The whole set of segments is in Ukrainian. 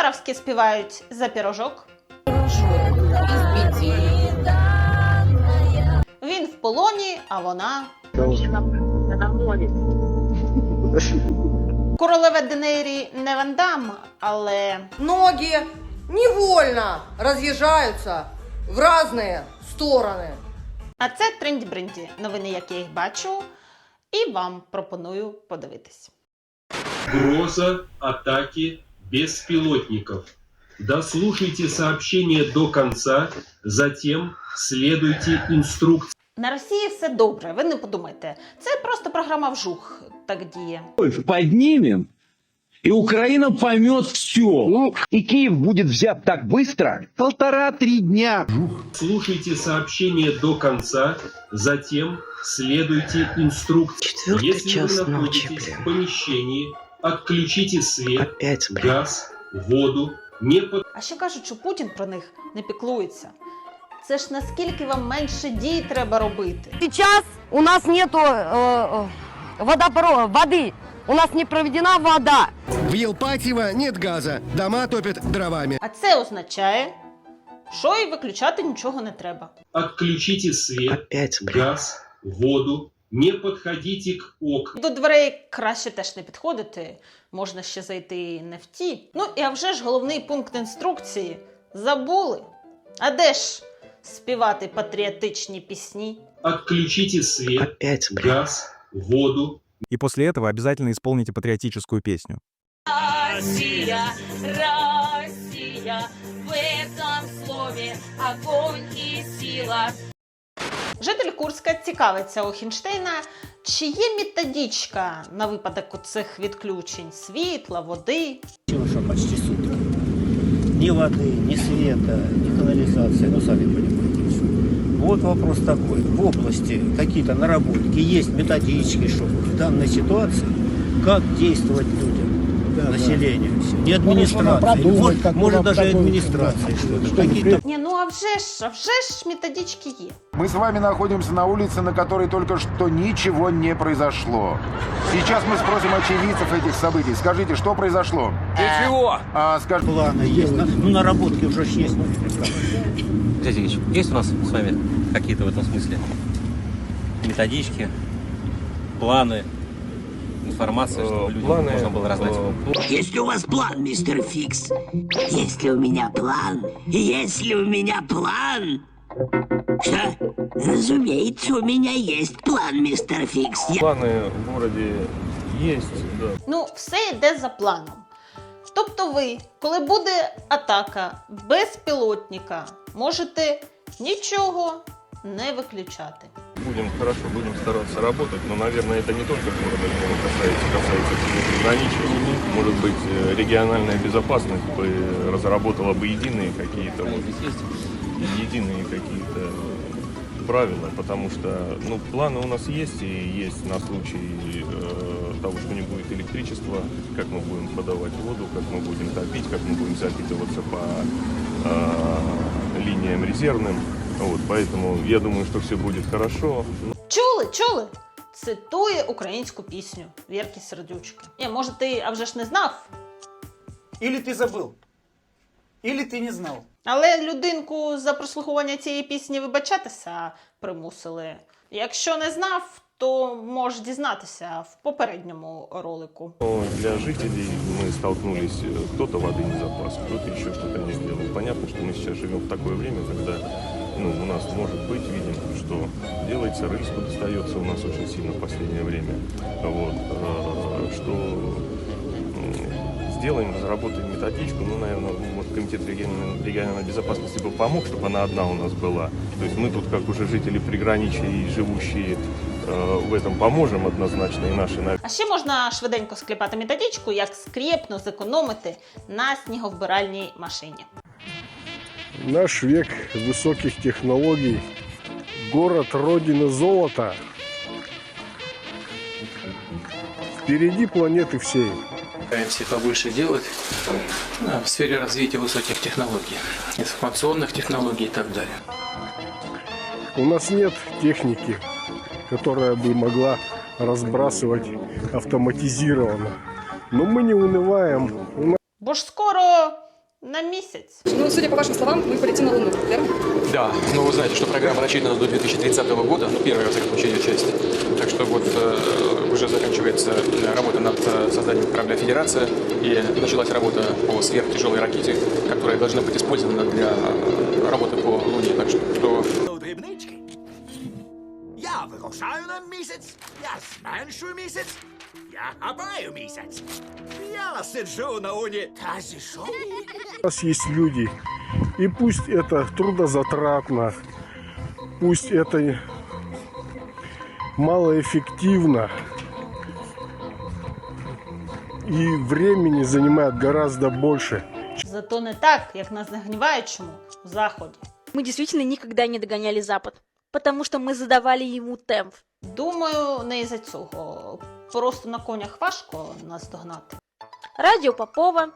Хабаровські співають за пірожок. Він в полоні, а вона королева Денейрі не вандам, але Ноги невольно разъезжаются в разные стороны. а це тренді бренді. Новини, як я їх бачу, і вам пропоную подивитись. Угроза атаки беспилотников. Дослушайте сообщение до конца, затем следуйте инструкции. На Росії все добре. Ви не подумайте. Це просто програма вжух так діє. поднимем, и Украина поймет все. Ну, и Киев будет взят так быстро. Полтора-три дня. Слушайте сообщение до конца, затем следуйте инструкции. Четвертый Если час вы ночи, находитесь блин. в помещении, отключите свет, Опять, блин. газ, воду, не под... А ще кажуть, що Путін про них не піклується. Це ж наскільки вам менше дій треба робити. Сейчас у нас нету э, э, водопро- воды. У нас не проведена вода. В Елпатьево нет газа, дома топят дровами. А це означає, що і виключати нічого не треба. Отключите свет, Опять, блин. газ, воду, не подходите к окнам. До дверей краще теж не підходити, можна ще зайти і не в ті. Ну і а вже ж головний пункт інструкції забули. А де ж співати патріотичні пісні? Отключите свет, Опять, блин. газ, воду, И после этого обязательно исполните патриотическую песню. Россия, Россия, в этом слове огонь и сила. Житель Курська цікавиться у Хінштейна, чи є методичка на випадок цих відключень світла, води. Что почти сутки. Ни воды, ни света, ни канализации, ну сами понимаете. Вот вопрос такой. В области какие-то наработки, есть методички, что в данной ситуации, как действовать людям, населению, не администрации. Вот, может даже и администрации что-то. Какие-то Ні, а вже ж, а вже ж методички є. Мы с вами находимся на улице, на которой только что ничего не произошло. Сейчас мы спросим очевидцев этих событий. Скажите, что произошло? Ничего. А, скаж... планы есть, на- ну наработки уже ж есть. Дядя Ильич, есть у нас с вами какие-то в этом смысле методички, планы, информация, чтобы людям можно было раздать? Есть ли у вас план, мистер Фикс? Есть ли у меня план? Есть ли у меня план? Что? Разумеется, у меня есть план, мистер Фикс. Я... Планы в городе есть, да. Ну, все йде за планом. Тобто ви, коли буде атака безпілотника, можете нічого не виключати. Будем хорошо, будем стараться работать, но, наверное, это не только города Львова касается, касается всего приграничия. Может быть, э, региональная безопасность бы разработала бы единые какие-то вот, единые какие-то правила, потому что ну, планы у нас есть и есть на случай э, того, что не будет электричества, как мы будем подавать воду, как мы будем топить, как мы будем запитываться по э, линиям резервным. Вот, поэтому я думаю, что все будет хорошо. Чули, чули? Цитує українську пісню Вірки Сердючки. Ні, може, ти, а вже ж не знав, Или ты забыл, или ты не знал. але людинку за прослуховування цієї пісні вибачатися примусили. Якщо не знав, то можеш дізнатися в попередньому ролику. Но для жителей мы столкнулись, э, кто-то воды не запас, кто-то еще что-то не сделал. Понятно, что мы сейчас живем в такое время, когда ну, у нас может быть, видим, что делается, рыску достается у нас очень сильно в последнее время. Вот, э, что м, сделаем, разработаем методичку. Ну, наверное, вот комитет региональной, региональной безопасности бы помог, чтобы она одна у нас была. То есть мы тут, как уже жители приграничия и живущие э, в этом поможем однозначно, и наши А ще можна швиденько скліпати методичку, як скрєпно зекономити на сніговбиральній машині. Наш век высоких технологий. Город Родина Золота. Впереди планеты всей. Стараемся побольше делать в сфере развития высоких технологий, информационных технологий и так далее. У нас нет техники, которая бы могла разбрасывать автоматизированно. Но мы не унываем. У нас Бо ж скоро на місяць. Ну, судя по вашим словам, мы полетим на Луну, верно? Да, но вы знаете, что программа рассчитана до 2030 года, ну, первая, во всяком случае, ее часть. Так что вот э, уже заканчивается э, работа над э, созданием корабля «Федерация», и началась работа по сверхтяжелой ракете, которая должна быть использована для э, работы по Луне. Так что... Дрібнички. Я вирушаю на місяць, я зменшую місяць, я хапаю місяць. Я сиджу на унітазі шоу. У нас есть люди, и пусть это трудозатратно, пусть это малоэффективно, и времени занимает гораздо больше, Зато не так, як на знагніваючому заході. Мы действительно никогда не догоняли Запад, Потому що ми задавали йому темп. Думаю, не із-за цього. Просто на конях важко нас догнати. Радио Попова,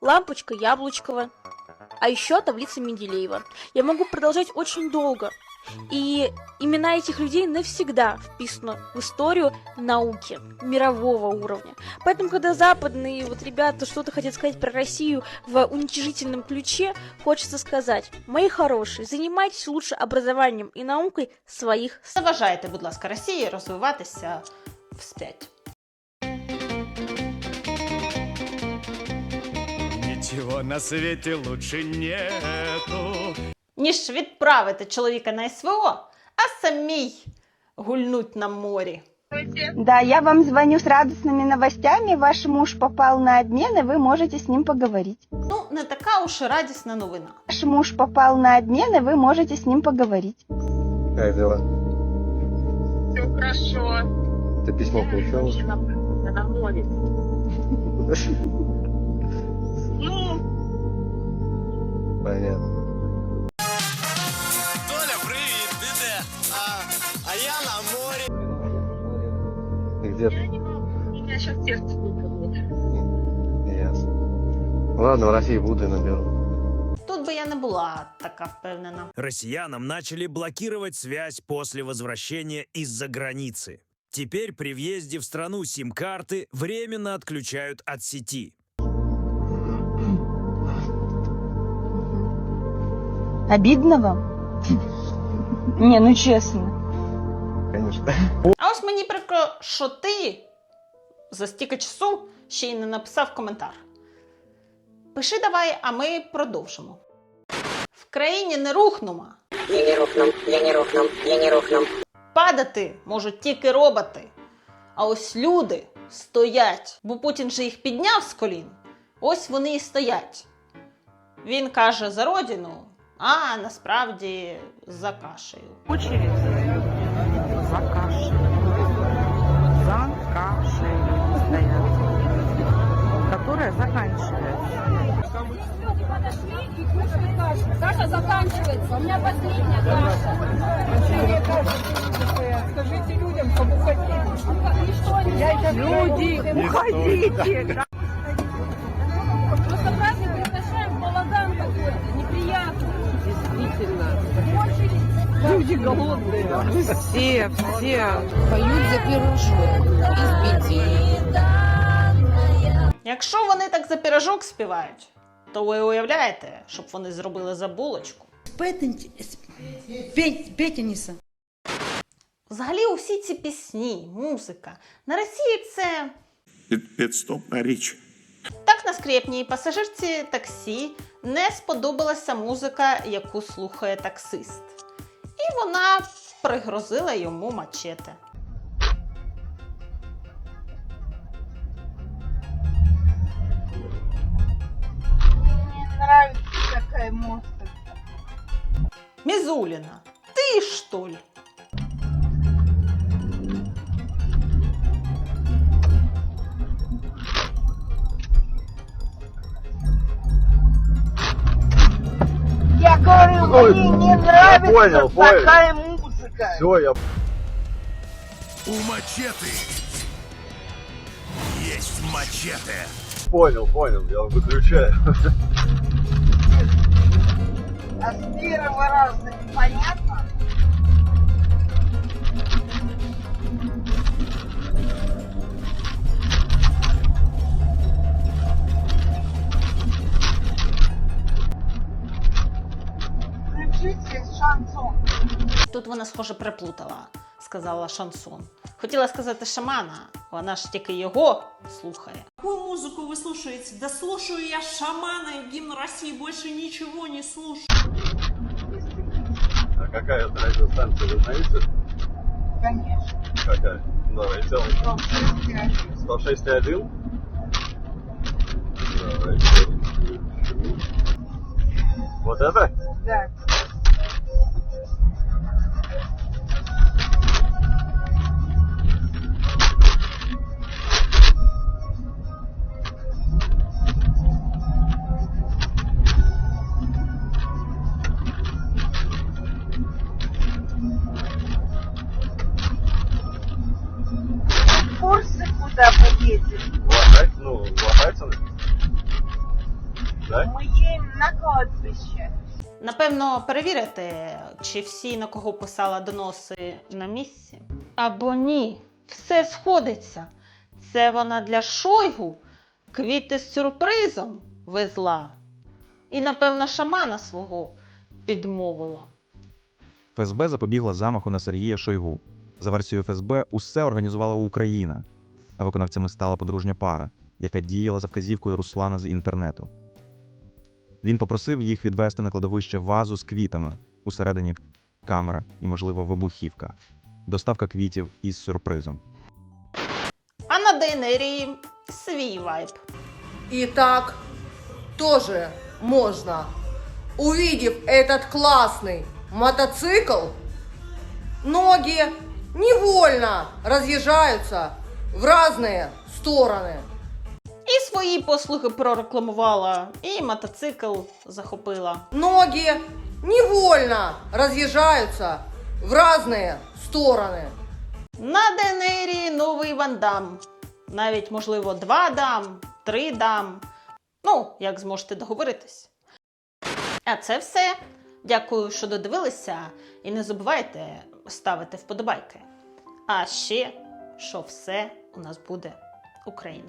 лампочка Яблочкова, а еще таблица Менделеева. Я могу продолжать очень долго. И имена этих людей навсегда вписаны в историю науки мирового уровня. Поэтому, когда западные вот ребята что-то хотят сказать про Россию в уничижительном ключе, хочется сказать, мои хорошие, занимайтесь лучше образованием и наукой своих Заважайте, будь ласка, Росії розвиватися вспять. Нічого на світі лучше нету. Ніж відправити чоловіка на СВО, а самій гульнуть на морі. Да, я вам звоню с радостными новостями. Ваш муж попал на обмен, и вы можете с ним поговорить. Ну, не така уж і радісна новина. Ваш муж попал на обмен, и вы можете с ним поговорить. Как дела? Все хорошо. Ты письмо получала? На море. Ну, Понятно. И где ты? у меня сейчас сердце будет. Ясно. Ладно, в России буду и наберу. Тут би я не була така впевнена. Россиянам начали блокировать связь после возвращения из-за границы. Теперь при въезде в страну сим-карты временно отключают от сети. Обидно вам? Не, ну честно. Конечно. Мені прикро, що ти за стільки часу ще й не написав коментар. Пиши давай, а ми продовжимо. В країні не рухнума. Я не рухну, я не рухну, я не рухну. Падати можуть тільки роботи. А ось люди стоять, бо Путін же їх підняв з колін. Ось вони і стоять. Він каже за родину, а насправді за кашею. Очередь Которая заканчивается. Каша заканчивается. У меня последняя каша. Скажите людям, чтобы уходили. Люди, уходите! Просто праздник приглашаем балаган какой-то, неприятный. Действительно. Люди голодные. Все, все поют за пирожок из Пети. Якщо вони так за пірожок співають, то ви уявляєте, щоб вони зробили за булочку. Петяниса. Взагалі, усі ці пісні, музика на Росії це Підступна річ. так на скрєпній пасажирці таксі не сподобалася музика, яку слухає таксист. І вона пригрозила йому мачете. Такая музыка. Мізуліна, ти що ли? Я говорю, Ой, мне не я нравится понял, понял. такая музыка. Все, я... У мачете есть мачете. Понял, понял, я выключаю. А с первого раза понятно? Включите шансон. Тут вона схоже приплутала. сказала шансон. Хотіла сказати шамана, вона ж тільки його слухає. Какую музыку вы слушаете? Да слушаю я шамана и гимн России, больше ничего не слушаю. А какая это радиостанция, вы знаете? Конечно. Какая? Давайте. 106,1? Давайте. Вот это? Да. Курсы куда поедем? Лохать, ну, Лохайцево. Да? Мы едем на кладбище. Напевно, перевірити, чи всі, на кого писала доноси, на місці. Або ні, все сходиться. Це вона для Шойгу квіти з сюрпризом везла. І, напевно, шамана свого підмовила. ФСБ запобігла замаху на Сергія Шойгу. За версією ФСБ, усе організувала Україна, а виконавцями стала подружня пара, яка діяла за вказівкою Руслана з інтернету. Він попросив їх відвести на кладовище вазу з квітами, усередині камера і, можливо, вибухівка, доставка квітів із сюрпризом. А на Дейнері свій вайб. И так тоже можно. Увидев этот классный мотоцикл, ноги невольно разъезжаются в разные стороны. І свої послуги прорекламувала, і мотоцикл захопила. Ноги невольно разъезжаются в разные стороны. На Денері новий вандам. Навіть, можливо, два дам, три дам. Ну, як зможете договоритись. А це все. Дякую, що додивилися. І не забувайте ставити вподобайки. А ще, що все у нас буде Україна.